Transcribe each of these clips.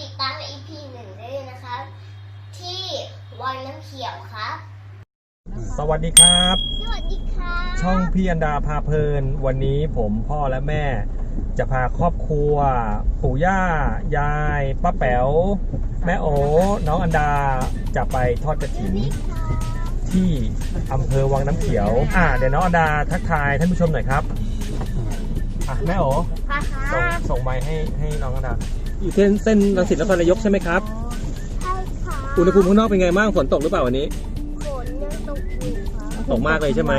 ติดตามใน EP หนึ่งได้เลยนะครับ ที่วังน้ำเขียวครับ สวัสดีครับ สวัสดีครับช่องพี่อันดาพาเพลิน วันนี้ผมพ่อและแม่ จะพาครอบครัว ปู่ย่า ยายป้าแป๋วแม่โอ น้องอันดาจะไปทอดกระถิ่นที่อำเภอวังน้ำเขียว อ่าเดี๋ยวน้องอันดาทักทายท่านผู้ชมหน่อยครับอะแม่โอ ค่ะค่ะส่งส่งไมค์ให้ให้น้องอันดาอยู่เส้นเส้นรังสิตนครนายกใช่ไหมครับ ใช่ค่ะอุณหภูมิข้างนอกเป็นไงบ้างฝนตกหรือเปล่าวันนี้ฝนยังตกอยู่ค่ะตกมากเลยใช่ไหม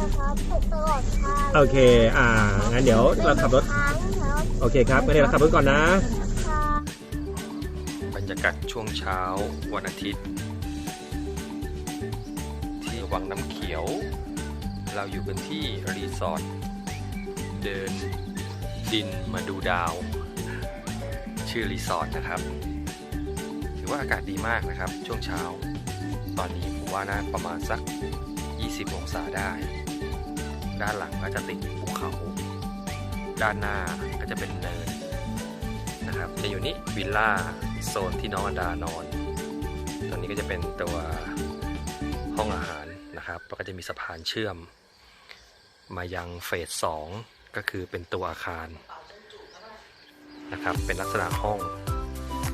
นะครับตกตลอดทางโอเค อ่างั้นเดี๋ยวเราขับรถทางครับโอเคครับงั้นเดี๋ยวเราขับรถก่อนนะ ค่ะ บรรยากาศช่วงเช้าวันอาทิตย์ ที่วังน้ำเขียว เราอยู่กันที่รีสอร์ทเดิน ดินมาดูดาว ชื่อรีสอร์ทนะครับ ถือว่าอากาศดีมากนะครับ ช่วงเช้า ตอนนี้ผมว่าน่าประมาณสัก 20 องศาได้ ด้านหลังก็จะติดภูเขา ด้านหน้าก็จะเป็นเนินนะครับ จะอยู่นี่วิลล่าโซนที่น้องอันดานอนตรงนี้ก็จะเป็นตัวห้องอาหารนะครับ แล้วก็จะมีสะพานเชื่อม มายังเฟสสอง ก็คือเป็นตัวอาคารนะครับ เป็นลักษณะห้อง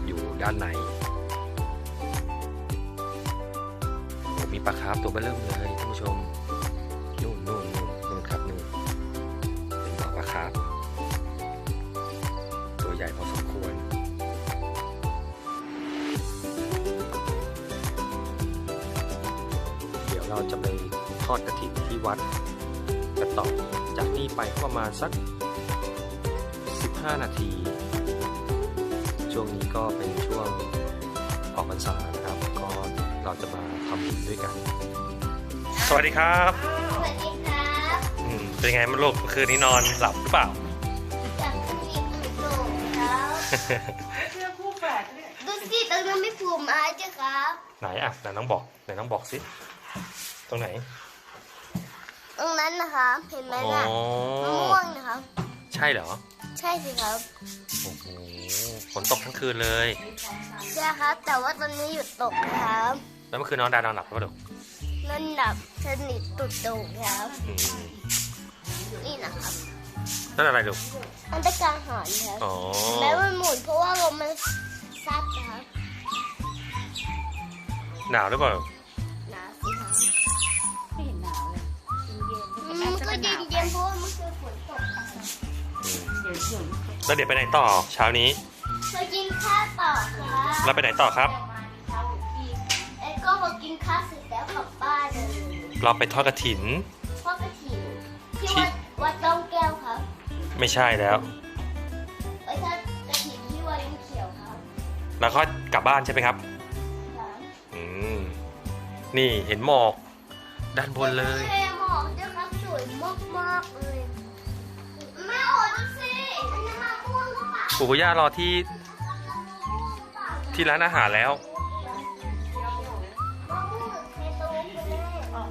อยู่ด้านในมีปลาคาร์ฟตัวเบ้อเริ่มเลยท่านผู้ชมนู่นนู่นนู่นนู่นครับนู่นเป็นบ่อปลาคาร์ฟตัวใหญ่พอสมควรเดี๋ยวเราจะไปทอดกระถิ่นที่วัด กันต่อ จากนี้ไปก็ประมาณสัก 15 นาที ช่วงนี้ก็เป็นช่วงออกพรรษานะครับ ก็เราจะมาทำบุญด้วยกัน สวัสดีครับสวัสดีครับอืมเป็นไงมันลูกเมื่อคืนนี้นอนหลับหรือเปล่าจากที่มีตื่นโตครับดูสิตรงนั้นไม่ผูกไม้จ้ะครับ ไหนอะไหนน้องบอกไหนน้องบอกสิ ตรงไหน ตรงนั้นนะคะเห็นไหมอ๋อ น่ะมะม่วงนะครับ ใช่เหรอ ใช่สิครับโอ้โห ฝนตกทั้งคืนเลย ใช่ครับ แต่ว่าตอนนี้หยุดตกนะครับแล้วเมื่อคืนน้องดานอนหลับหรือเปล่าลูกนั่นดับสนิทตุดโด่งครับ อืมนี่นะครับนั่นอะไรลูกอันตรการหอนครับอ๋อ แม้มันหมุนเพราะว่าลมมันซัดนะครับหนาวหรือเปล่าลูก อืๆมก็เย็นเย็นๆเพราะว่าเมื่อคืนฝนตกอะอืมเดี๋ยวเดี๋ยวแล้วเดี๋ยวไปไหนต่อเช้านี้ เคยกินข้าวต่อครับแล้วไปไหนต่อครับเอ้ก็พอกินข้าวเสร็จแล้วกลับบ้านเลยเราไปทอดกระถิน พ่อกระถิ่นที่วัดวัดจ้องแก้วครับไม่ใช่แล้ว ไอ้ยถ้ากระถิ่นที่วัดน้ำเขียวครับแล้วก็กลับบ้านใช่ไหมครับ ครับอืม นี่เห็นหมอก ด้านบนเลยทะหมอกด้วย เลยแม่โอ้ดูสิอันนี้มะม่วงหรือเปล่าปู่ย่ารอที่ที่ร้านอาหารแล้ว มะม่วงในตรงนี้เลยนะครั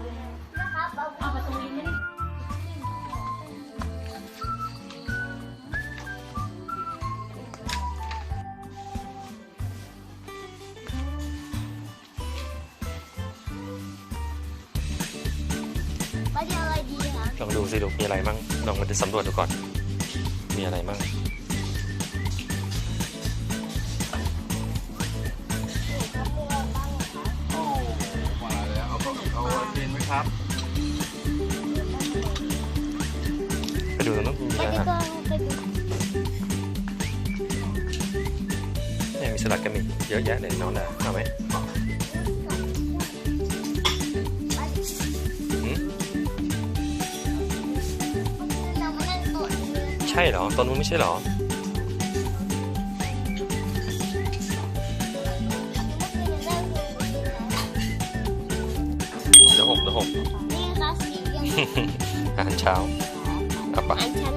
องดูสิลูกมีอะไรมั่งลองมาสำรวจดูก่อน มีอะไรมั่งโอ้มาแล้วเอาเอาเย็นไหมครับ ไปดูตรงนู้นมีไปอะไรดีนะกว่าไปดูเนี่ยมีสลัดกันอีกเยอะแยะเลยน้องนะเอาไหม ช่เหรอตอนนู้นไม่ใช่เหรอเดี๋ยวหกเดี๋ยวหกนี่ค่ะสีเหลืองอาหารเช้าเอาปะอันชัน